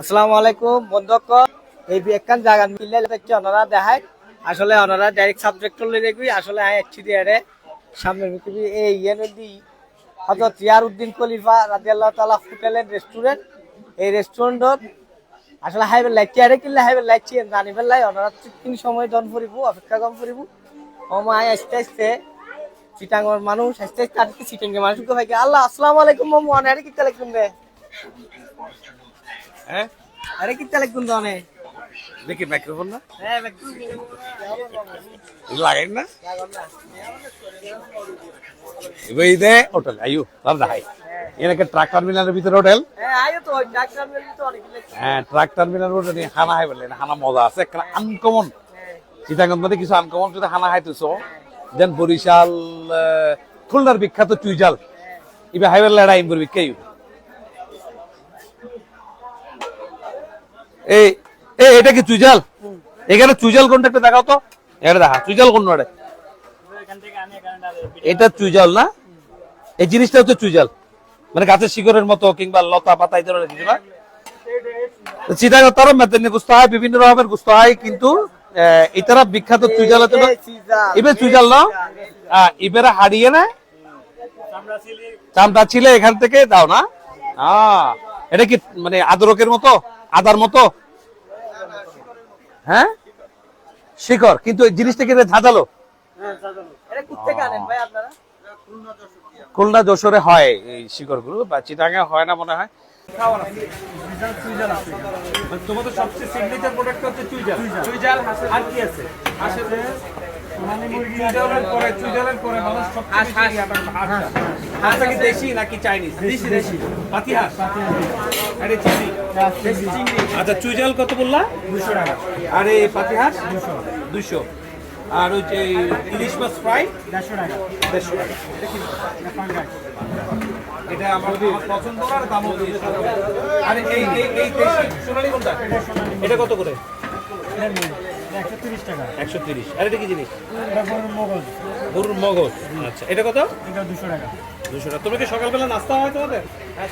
আসসালামু আলাইকুম বন্ধুক এই একখান জায়গা মিললে দেখছি ওনারা দেখায়। আসলে ওনারা ডাইরেক্ট সাবজেক্ট করলে দেখবি, আসলে আয় একছি দিয়ে সামনে পৃথিবী এই ইয়ে নদী হজরত ইয়ার উদ্দিন খলিফা রাজি আল্লাহ তালা হোটেল এন্ড রেস্টুরেন্ট এই রেস্টুরেন্টত আসলে হাইবে লাইচি আরে কিনলে হাইবে লাইচি জানি পেলাই ওনারা তিন সময় দন ফুরিব, অপেক্ষা কম ফুরিব। ও মায় আস্তে আস্তে। চিটাঙ্গর মানুষ, আস্তে আস্তে আজকে চিটাঙ্গে মানুষ ভাই আল্লাহ, আসসালামু আলাইকুম, মামু আনে কি তালে কিনবে হ্যাঁ? আরে কি তালে কিনবে অনে দেখি মাইক্রোফোন না। হ্যাঁ লাগাই না? এবার দে হোটেল আইও রাজা হাই। এনাকে ট্রাক টার্মিনালের ভিতরে হোটেল হ্যাঁ হ্যাঁ ট্রাক টার্মিনাল রোডে নিয়ে খানা হাই বললেন খানা মজা আছে একটা আনকমন চিটাগঞ্জ মধ্যে কিছু আনকমন যদি খানা খাইতেছ দেন বরিশাল খুলনার বিখ্যাত চুইজাল। ইবে হাইবার লাড়া ইম্বর বিখ্যাই এই এটা কি চুইজাল এখানে চুইজাল কোনটা একটা দেখাও তো। এটা দেখা চুইজাল কোন এটা? চুইজাল না? এই জিনিসটা হচ্ছে চুইজাল মানে গাছের শিকড়ের মতো কিংবা লতা পাতা এই ধরনের কিছু না? চিটাগাং তারা মেতেন গুস্ত হয় বিভিন্ন রকমের গুস্ত হয় কিন্তু আহ, বিখ্যাত চুইজাল না? হারিয়ে না? চামড়া ছিলে এখান থেকে দাও না। এটা কি মানে আদরকের মতো? আদার মতো? হ্যাঁ? শিকড় কিন্তু এই জিনিসটা কিন্তু ধাঁধালো এটা কোথেকে আনেন ভাই আপনারা? খুলনা যশোরে হয় এই শিকড়গুলো বা চিটাঙ্গা হয় না মনে হয়। মানে তোমাদের সবচেয়ে সিগনেচার প্রোডাক্ট হচ্ছে চুইজাল চুইজাল আর কি আছে? চুইজালের আচ্ছা চুইজাল কত বললা? দুশো টাকা। আর এই পাতি হাঁস দুশো। দুশো। আর ওই যে ইলিশ মাছ ফ্রাই? দেড়শো টাকা। দেড়শো টাকা। এটা আমার পছন্দ আর দামও আর এই এই দেশি কোনটা এটা কত করে? একশো তিরিশ টাকা। একশো তিরিশ। আর এটা কি জিনিস? গরুর মগজ। গরুর মগজ। আচ্ছা এটা কত? এটা দুশো টাকা। দুশো টাকা তুমি কি সকালবেলা নাস্তা হয় তোমাদের?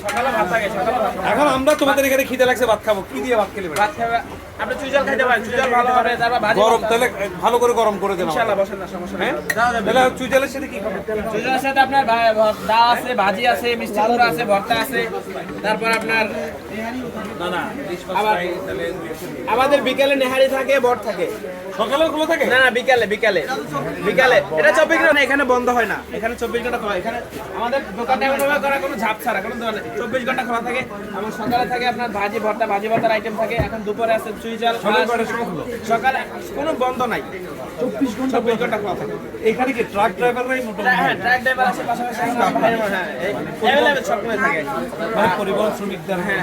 সকালে ভাত লাগে সকালে ভাত এখন আমরা তোমাদের এখানে খিদে লাগছে ভাত খাব। কি দিয়ে ভাত খেলে ভাত খাবে আপনি চুইজাল খাইতে পারেন চুইজাল ভালো হবে তারপর ভাজি গরম তাহলে ভালো করে গরম করে দেন ইনশাআল্লাহ বসেন না সমস্যা নেই। হ্যাঁ? তাহলে চুইজালের সাথে কি খাবেন চুইজালের সাথে আপনার ভা- ভা- আছে ভাজি আছে মিষ্টি কুমড়া আছে ভর্তা আছে তারপর আপনার না না আমাদের বিকালে নেহারি থাকে বট থাকে। সকালে গুলো থাকে? না না বিকালে বিকালে। বিকালে। এটা চব্বিশ ঘণ্টা এখানে বন্ধ হয় না। এখানে চব্বিশ ঘণ্টা খোলা এখানে আমাদের দোকানটা এমন ভাবে করা কোনো ঝাপ ছাড়া কোনো দোকান চব্বিশ ঘণ্টা খোলা থাকে এবং সকালে থাকে আপনার ভাজি ভর্তা ভাজি ভর্তার আইটেম থাকে এখন দুপুরে আছে চুইজাল সকাল কোনো বন্ধ নাই। চব্বিশ ঘণ্টা চব্বিশ ঘণ্টা খোলা থাকে। এখানে কি ট্রাক ড্রাইভাররাই মোটামুটি হ্যাঁ ট্রাক ড্রাইভার আছে পাশাপাশি হ্যাঁ অ্যাভেলেবেল সবসময় থাকে। মানে পরিবহন শ্রমিকদের হ্যাঁ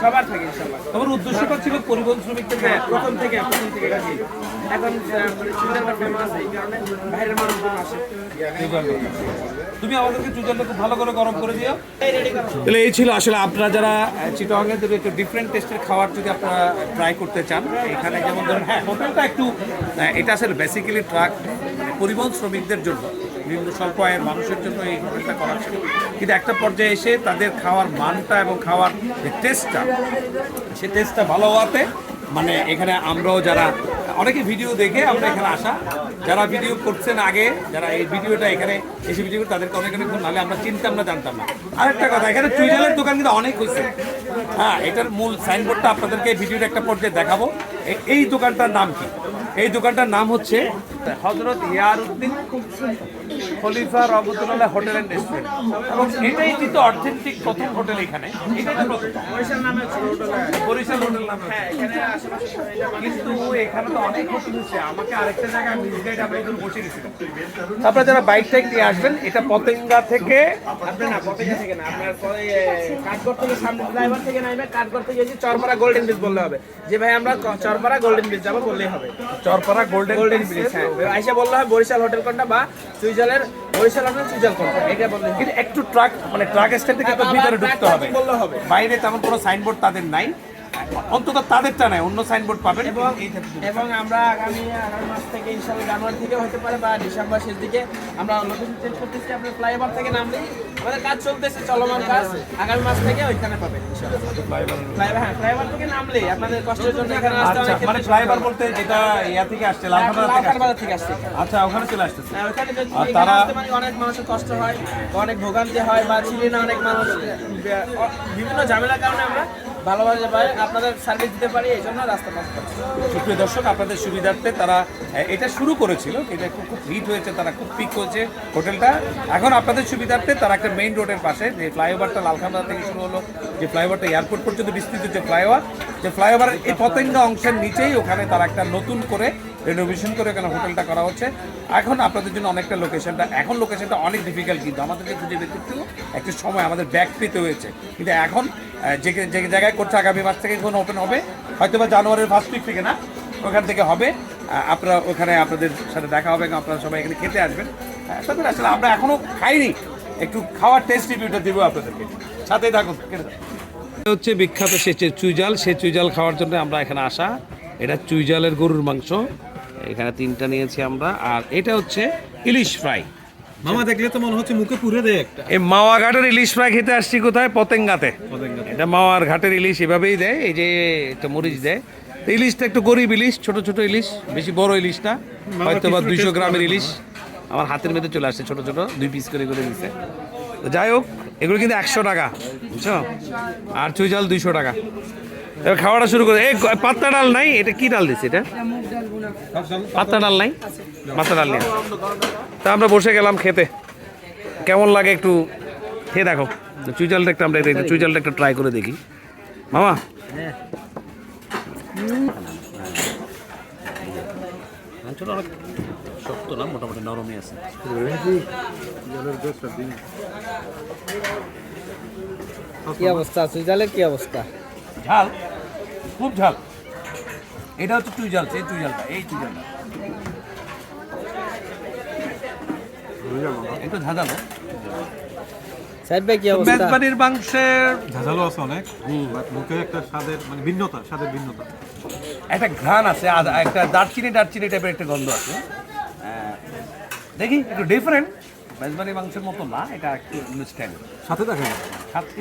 সবার থাকে ইনশাল্লাহ তোমার উদ্দেশ্যটা ছিল পরিবহন শ্রমিকদের হ্যাঁ প্রথম থেকে প্রথম থেকে গেছি এখন চুইজালটা ফেমাস এই কারণে বাইরের মানুষজন আসে। তুমি আমাদেরকে খুব ভালো করে গরম করে দিও। তাহলে এই ছিল আসলে আপনারা যারা চিটাগাংয়ের যদি একটু ডিফারেন্ট টেস্টের খাবার যদি আপনারা ট্রাই করতে চান, এখানে যেমন ধরেন হ্যাঁ হোটেলটা একটু এটা আসলে বেসিক্যালি ট্রাক মানে পরিবহন শ্রমিকদের জন্য নিম্ন স্বল্প আয়ের মানুষের জন্য এই হোটেলটা করা ছিল। কিন্তু একটা পর্যায়ে এসে তাদের খাওয়ার মানটা এবং খাওয়ার যে টেস্টটা সে টেস্টটা ভালো হওয়াতে মানে এখানে আমরাও যারা অনেকে ভিডিও দেখে আমরা এখানে আসা। যারা ভিডিও করছেন আগে, যারা এই ভিডিওটা এখানে এসে ভিডিও তাদেরকে অনেক অনেক নাহলে আমরা চিনতাম আমরা জানতাম না। আরেকটা কথা, এখানে চুইজালের দোকান কিন্তু অনেক হয়েছে। হ্যাঁ এটার মূল সাইনবোর্ডটা আপনাদেরকে ভিডিওর একটা পর্যায়ে দেখাবো। এই দোকানটার নাম কি? এই দোকানটার নাম হচ্ছে Hazrat Yaruddin Khalifa Rahmatullah hotel and restaurant. এবং এটাই কিন্তু অথেন্টিক প্রথম হোটেল এখানে। বরিশাল হোটেল নাম হ্যাঁ এখানে আশেপাশে কিন্তু এখানে তো অনেক হোটেল আছে। আমাকে আরেকটা জায়গায় মিসগাইড আমরা এখানে বসে গেছিলাম তারপরে যারা বাইক টাইক নিয়ে আসবেন এটা পতেঙ্গা থেকে আপনি না পতেঙ্গা থেকে না আপনার কাঠগড় থেকে সামনে ড্রাইভার থেকে নামবে কাঠগড় থেকে যদি চরপাড়া গোল্ডেন বিচ বললে হবে। যে ভাই আমরা চরপাড়া গোল্ডেন বিচ যাব বললেই হবে। চরপাড়া গোল্ডেন গোল্ডেন ব্রিজ হ্যাঁ। আইসা বললে হয় বরিশাল হোটেল কোনটা বা সুইজারের বরিশাল হোটেল সুইজার কোনটা? এটা বললে কিন্তু একটু ট্রাক মানে ট্রাক স্ট্যান্ড থেকে একটু ভিতরে ঢুকতে হবে। বললে হবে। বাইরে তেমন কোনো সাইনবোর্ড তাদের নাই। অন্তত তাদেরটা নাই অন্য সাইনবোর্ড পাবেন। এবং এবং আমরা আগামী আগামী মাস থেকে ইনশাল্লাহ জানুয়ারি থেকে হতে পারে বা ডিসেম্বর শেষ দিকে আমরা লোকেশন চেঞ্জ করতেছি আপনার ফ্লাইওভার থেকে নামলেই আমাদের কাজ চলতেছে চলমান কাজ। আগামী মাস থেকে ওইখানে পাবেন ফ্লাইওভার হ্যাঁ ফ্লাইওভার থেকে নামলেই আপনাদের কষ্টের জন্য এখানে আসতে আচ্ছা অনেক মানে ফ্লাইওভার বলতে ইয়া থেকে আসছে লালখানা থেকে লালখান বাজার থেকে আসছে। আচ্ছা ওখানে চলে আসছে হ্যাঁ, ওখানে তারা- মানে অনেক মানুষের কষ্ট হয় অনেক ভোগান্তি হয় বা চিনি না অনেক মানুষ বিভিন্ন ঝামেলার কারণে আমরা ভালোভাবে পাই আপনাদের সার্ভিস দিতে পারি, এই জন্য রাস্তা পাস সুপ্রিয় দর্শক, আপনাদের সুবিধার্থে তারা এটা শুরু করেছিল, এটা খুব খুব হিট হয়েছে, তারা খুব পিক হয়েছে হোটেলটা। এখন আপনাদের সুবিধার্থে তারা একটা মেইন রোডের পাশে, যে ফ্লাইওভারটা লালখানবাজার থেকে শুরু হলো, যে ফ্লাইওভারটা এয়ারপোর্ট পর্যন্ত বিস্তৃত যে ফ্লাইওভার, যে ফ্লাইওভারের এই পতেঙ্গা অংশের নিচেই ওখানে তারা একটা নতুন করে রেনোভেশন করে ওখানে হোটেলটা করা হচ্ছে। এখন আপনাদের জন্য অনেকটা লোকেশনটা এখন লোকেশনটা অনেক ডিফিকাল্ট কিন্তু আমাদেরকে খুঁজে বের করতেও একটু সময় আমাদের ব্যাক পেতে হয়েছে। কিন্তু এখন যে যে জায়গায় করছে আগামী মাস থেকে কোনো ওপেন হবে? হয়তো বা জানুয়ারির ফার্স্ট উইক থেকে না, ওখান থেকে হবে। আপনারা ওখানে আপনাদের সাথে দেখা হবে এবং আপনারা সবাই এখানে খেতে আসবেন। তারপরে আসলে আমরা এখনও খাইনি। একটু খাওয়ার টেস্ট রিভিউটা দেবো আপনাদেরকে। সাথেই থাকুন হচ্ছে বিখ্যাত সে চুইজাল সে চুইজাল খাওয়ার জন্য আমরা এখানে আসা। এটা চুইজালের গরুর মাংস। এখানে তিনটা নিয়েছি আমরা। আর এটা হচ্ছে ইলিশ ফ্রাই। মামা দেখলে তো মনে হচ্ছে মুখে পুরে দেয় একটা। এই মাওয়া ঘাটের ইলিশ ফ্রাই খেতে আসছি কোথায়? পতেঙ্গাতে। এটা মাওয়ার ঘাটের ইলিশ এভাবেই দেয় এই যে এটা মরিচ দেয়। ইলিশটা একটু গরিব ইলিশ ছোট ছোট ইলিশ বেশি বড় ইলিশ না। হয়তো বা দুইশো গ্রামের ইলিশ। আমার হাতের মধ্যে চলে আসছে ছোট ছোট দুই পিস করে করে দিচ্ছে যাই হোক এগুলো কিন্তু একশো টাকা বুঝছ? আর চুইজাল দুইশো টাকা। এবার খাওয়াটা শুরু করে। এই পাত্তা ডাল নাই? এটা কি ডাল দিচ্ছে এটা? পাত্তা ডাল নাই? পাত্তা ডাল নেই। তা আমরা বসে গেলাম খেতে। কেমন লাগে একটু খেয়ে দেখো। চুইজালটা একটা আমরা একটু চুইজালটা একটা ট্রাই করে দেখি। মামা? শক্ত না মোটামুটি নরমই আছে কি অবস্থা? সুইজালের কি অবস্থা? ঝাল। খুব ঝাল। এটা হচ্ছে এই এই একটু ঝাঁঝালো। সাহেব ভাই কি অবস্থা? মেজবানির মাংসের ঝাঁঝালো আছে অনেক বাট মুখে একটা স্বাদের মানে ভিন্নতা স্বাদের ভিন্নতা। একটা ঘ্রাণ আছে আর একটা দারচিনি দারচিনি টাইপের একটা গন্ধ আছে। আহ, দেখি একটু ডিফারেন্ট মেজবানির মাংসের মতো না এটা একটু সাথে দেখা সাথে